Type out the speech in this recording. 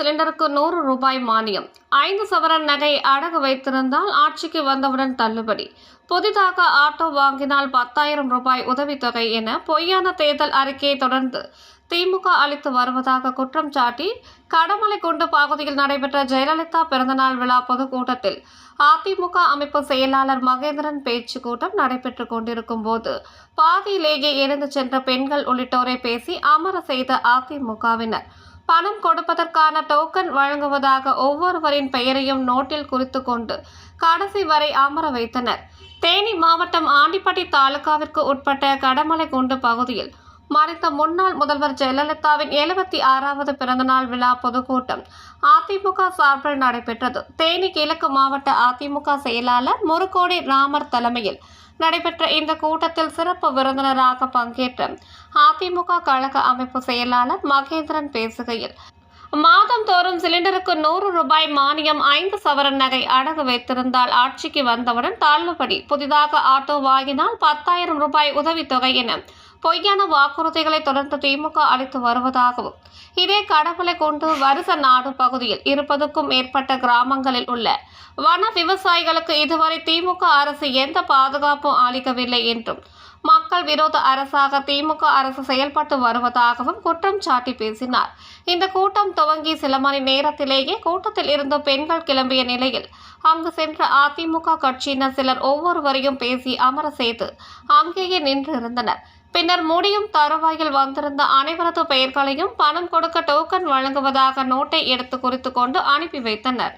சிலிண்டருக்கு நூறு ரூபாய் மானியம். ஐந்து சவரன் நகை அடகு வைத்திருந்தால் ஆட்சிக்கு வந்தவுடன் தள்ளுபடி. புதிதாக ஆட்டோ வாங்கினால் பத்தாயிரம் ரூபாய் உதவித்தொகை என பொய்யான தேர்தல் அறிக்கையை தொடர்ந்து திமுக அளித்து வருவதாக குற்றம் சாட்டி கடமலைக்குண்டு பகுதியில் நடைபெற்ற ஜெயலலிதா பிறந்தநாள் விழா பொதுக்கூட்டத்தில் அதிமுக அமைப்பு செயலாளர் மகேந்திரன் பேச்சு கூட்டம் நடைபெற்றுக் கொண்டிருக்கும் போது பாதியிலேயே இருந்து சென்ற பெண்கள் உள்ளிட்டோரை பேசி அமர செய்த அதிமுகவினர். பணம் கொடுப்பதற்கான டோக்கன் வழங்குவதாக ஒவ்வொருவரின் பெயரையும் நோட்டில் குறித்து கொண்டு கடைசி வரை அமர வைத்தனர். தேனி மாவட்டம் ஆண்டிப்பட்டி தாலுகாவிற்கு உட்பட்ட கடமலைக்குண்டு பகுதியில் மறைந்த முன்னாள் முதல்வர் ஜெயலலிதாவின் எழுபத்தி ஆறாவது பிறந்தநாள் விழா பொதுக்கூட்டம். அதிமுக சார்பில் நடைபெற்றது. தேனி கிழக்கு மாவட்ட அதிமுக செயலாளர் முருகோடி ராமர் தலைமையில் நடைபெற்ற இந்த கூட்டத்தில் சிறப்பு விருந்தினராக பங்கேற்ற அதிமுக கழக அமைப்பு செயலாளர் மகேந்திரன் பேசுகையில் மாதந்தோறும் சிலிண்டருக்கு நூறு ரூபாய் மானியம் ஐந்து சவரன் நகை அடகு வைத்திருந்தால் ஆட்சிக்கு வந்தவுடன் தள்ளுபடி புதிதாக ஆட்டோ வாங்கினால் பத்தாயிரம் ரூபாய் உதவித்தொகை என பொய்யான வாக்குறுதிகளை தொடர்ந்து திமுக அளித்து வருவதாகவும் இதே கடவுளை கொண்டு வருச நாடு பகுதியில் இருபதுக்கும் மேற்பட்ட கிராமங்களில் உள்ள வன விவசாயிகளுக்கு இதுவரை திமுக அரசு எந்த பாதுகாப்பும் அளிக்கவில்லை என்றும் மக்கள் விரோத அரசாக திமுக அரசு செயல்பட்டு வருவதாகவும் குற்றம் சாட்டி பேசினார். இந்த கூட்டம் துவங்கி சில மணி நேரத்திலேயே கூட்டத்தில் இருந்து பெண்கள் கிளம்பிய நிலையில் அங்கு சென்ற அதிமுக கட்சியினர் சிலர் ஒவ்வொருவரையும் பேசி அமர செய்து அங்கேயே நின்று இருந்தனர் பின்னர் முடியும் தருவாயில் வந்திருந்த அனைவரது பெயர்களையும் பணம் கொடுக்க டோக்கன் வழங்குவதாக நோட்டை எடுத்து குறித்து கொண்டு அனுப்பி வைத்தனர்.